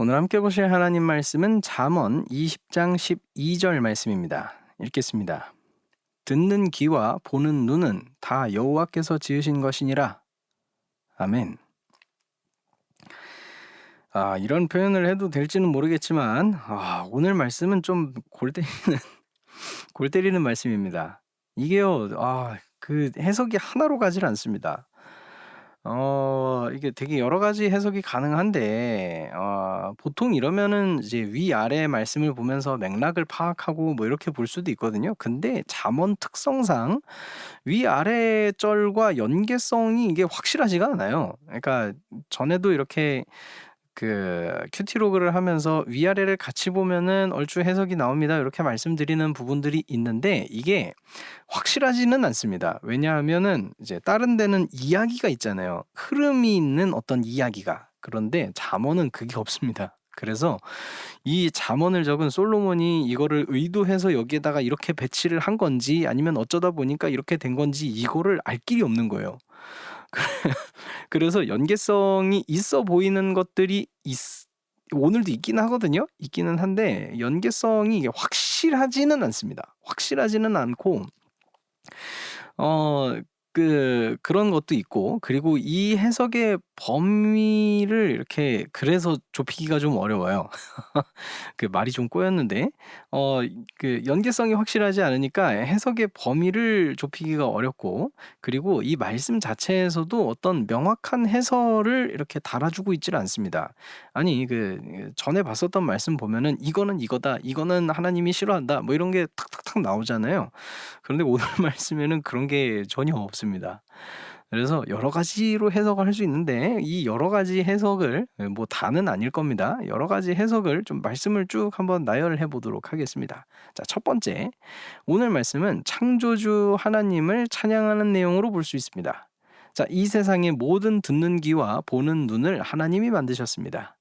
오늘 함께 보실 하나님 말씀은 잠언 20장 12절 말씀입니다. 읽겠습니다. 듣는 귀와 보는 눈은 다 여호와께서 지으신 것이니라. 아멘. 아, 이런 표현을 해도 될지는 모르겠지만 아, 오늘 말씀은 좀 골 때리는 골 때리는 말씀입니다. 이게요. 아, 그 해석이 하나로 가질 않습니다. 어 이게 되게 여러 가지 해석이 가능한데 어 보통 이러면은 이제 위아래 말씀을 보면서 맥락을 파악하고 뭐 이렇게 볼 수도 있거든요. 근데 잠언 특성상 위아래 절과 연계성이 이게 확실하지가 않아요. 그러니까 전에도 이렇게 그 큐티로그를 하면서 위아래를 같이 보면은 얼추 해석이 나옵니다. 이렇게 말씀드리는 부분들이 있는데 이게 확실하지는 않습니다. 왜냐하면은 이제 다른 데는 이야기가 있잖아요. 흐름이 있는 어떤 이야기가. 그런데 잠언은 그게 없습니다. 그래서 이 잠언을 적은 솔로몬이 이거를 의도해서 여기에다가 이렇게 배치를 한 건지 아니면 어쩌다 보니까 이렇게 된 건지 이거를 알 길이 없는 거예요. 그래서 연계성이 있어 보이는 것들이 있, 오늘도 있긴 하거든요. 있기는 한데 연계성이 확실하지는 않습니다. 확실하지는 않고 어. 그 그런 것도 있고 그리고 이 해석의 범위를 이렇게 그래서 좁히기가 좀 어려워요. 그 말이 좀 꼬였는데 어 그 연계성이 확실하지 않으니까 해석의 범위를 좁히기가 어렵고 그리고 이 말씀 자체에서도 어떤 명확한 해설을 이렇게 달아주고 있질 않습니다. 아니 그 전에 봤었던 말씀 보면은 이거는 이거다. 이거는 하나님이 싫어한다. 뭐 이런 게 탁탁탁 나오잖아요. 그런데 오늘 말씀에는 그런 게 전혀 없습니다. 그래서 여러 가지로 해석을 할 수 있는데 이 여러 가지 해석을 뭐 다는 아닐 겁니다. 여러 가지 해석을 좀 말씀을 쭉 한번 나열해 보도록 하겠습니다. 자, 첫 번째. 오늘 말씀은 창조주 하나님을 찬양하는 내용으로 볼 수 있습니다. 자, 이 세상의 모든 듣는 귀와 보는 눈을 하나님이 만드셨습니다.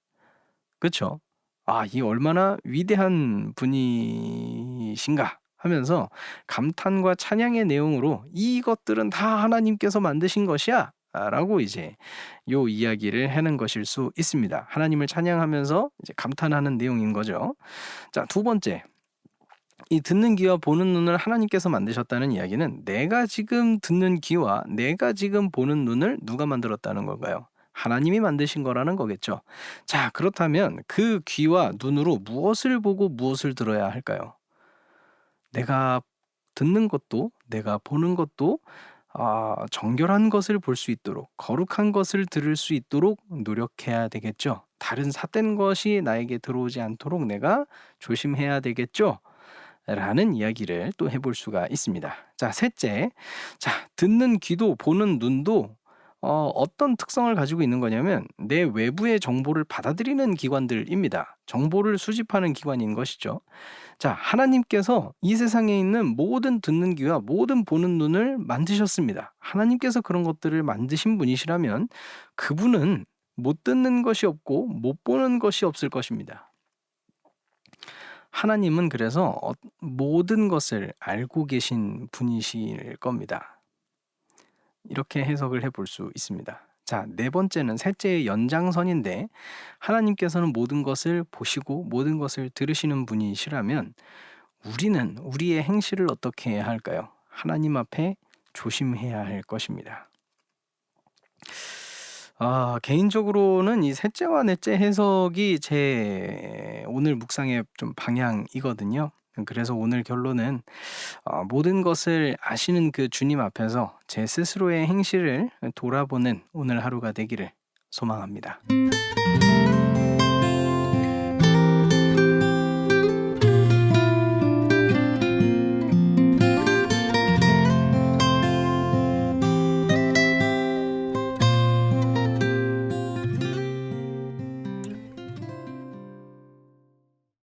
그렇죠? 아, 이 얼마나 위대한 분이신가 하면서 감탄과 찬양의 내용으로 이것들은 다 하나님께서 만드신 것이야. 라고 이제 요 이야기를 하는 것일 수 있습니다. 하나님을 찬양하면서 이제 감탄하는 내용인 거죠. 자, 두 번째. 이 듣는 귀와 보는 눈을 하나님께서 만드셨다는 이야기는 내가 지금 듣는 귀와 내가 지금 보는 눈을 누가 만들었다는 건가요? 하나님이 만드신 거라는 거겠죠. 자, 그렇다면 그 귀와 눈으로 무엇을 보고 무엇을 들어야 할까요? 내가 듣는 것도 내가 보는 것도 아 정결한 것을 볼 수 있도록 거룩한 것을 들을 수 있도록 노력해야 되겠죠. 다른 삿된 것이 나에게 들어오지 않도록 내가 조심해야 되겠죠. 라는 이야기를 또 해볼 수가 있습니다. 자, 셋째. 자, 듣는 귀도 보는 눈도 어, 어떤 특성을 가지고 있는 거냐면 내 외부의 정보를 받아들이는 기관들입니다. 정보를 수집하는 기관인 것이죠. 자, 하나님께서 이 세상에 있는 모든 듣는 귀와 모든 보는 눈을 만드셨습니다. 하나님께서 그런 것들을 만드신 분이시라면 그분은 못 듣는 것이 없고 못 보는 것이 없을 것입니다. 하나님은 그래서 어, 모든 것을 알고 계신 분이실 겁니다. 이렇게 해석을 해볼 수 있습니다. 자, 네 번째는 셋째의 연장선인데 하나님께서는 모든 것을 보시고 모든 것을 들으시는 분이시라면 우리는 우리의 행실을 어떻게 해야 할까요? 하나님 앞에 조심해야 할 것입니다. 아, 개인적으로는 이 셋째와 넷째 해석이 제 오늘 묵상의 좀 방향이거든요. 그래서 오늘 결론은 어, 모든 것을 아시는 그 주님 앞에서 제 스스로의 행실을 돌아보는 오늘 하루가 되기를 소망합니다.